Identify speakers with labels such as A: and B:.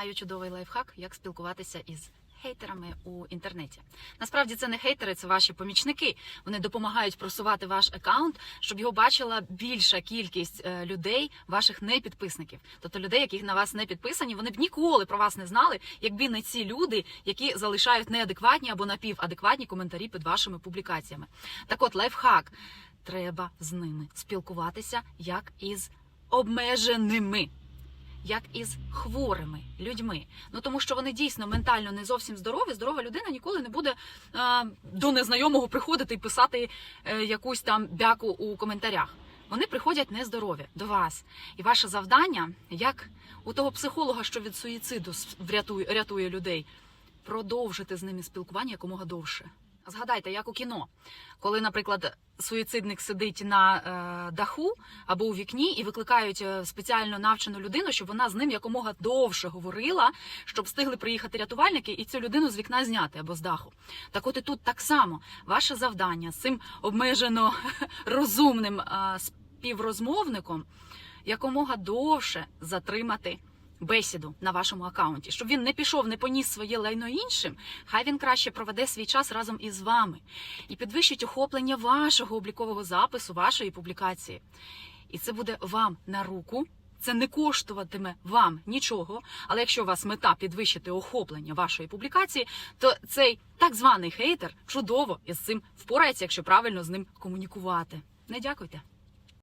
A: маю чудовий лайфхак, як спілкуватися із хейтерами у інтернеті. Насправді це не хейтери, це ваші помічники. Вони допомагають просувати ваш аккаунт, щоб його бачила більша кількість е, людей, ваших непідписників. Тобто людей, яких на вас не підписані, вони б ніколи про вас не знали, якби не ці люди, які залишають неадекватні або напівадекватні коментарі під вашими публікаціями. Так от лайфхак. Треба з ними спілкуватися як із обмеженими як із хворими людьми. Ну тому що вони дійсно ментально не зовсім здорові. Здорова людина ніколи не буде е, до незнайомого приходити і писати е, якусь там бяку у коментарях. Вони приходять нездорові до вас. І ваше завдання, як у того психолога, що від суїциду врятує, рятує людей, продовжити з ними спілкування якомога довше. Згадайте, як у кіно, коли, наприклад, суїцидник сидить на е, даху або у вікні і викликають е, спеціально навчену людину, щоб вона з ним якомога довше говорила, щоб встигли приїхати рятувальники і цю людину з вікна зняти або з даху. Так от і тут так само ваше завдання з цим обмежено розумним е, співрозмовником якомога довше затримати бесіду на вашому акаунті, щоб він не пішов, не поніс своє лайно іншим. Хай він краще проведе свій час разом із вами і підвищить охоплення вашого облікового запису, вашої публікації. І це буде вам на руку. Це не коштуватиме вам нічого. Але якщо у вас мета підвищити охоплення вашої публікації, то цей так званий хейтер чудово із цим впорається, якщо правильно з ним комунікувати. Не дякуйте.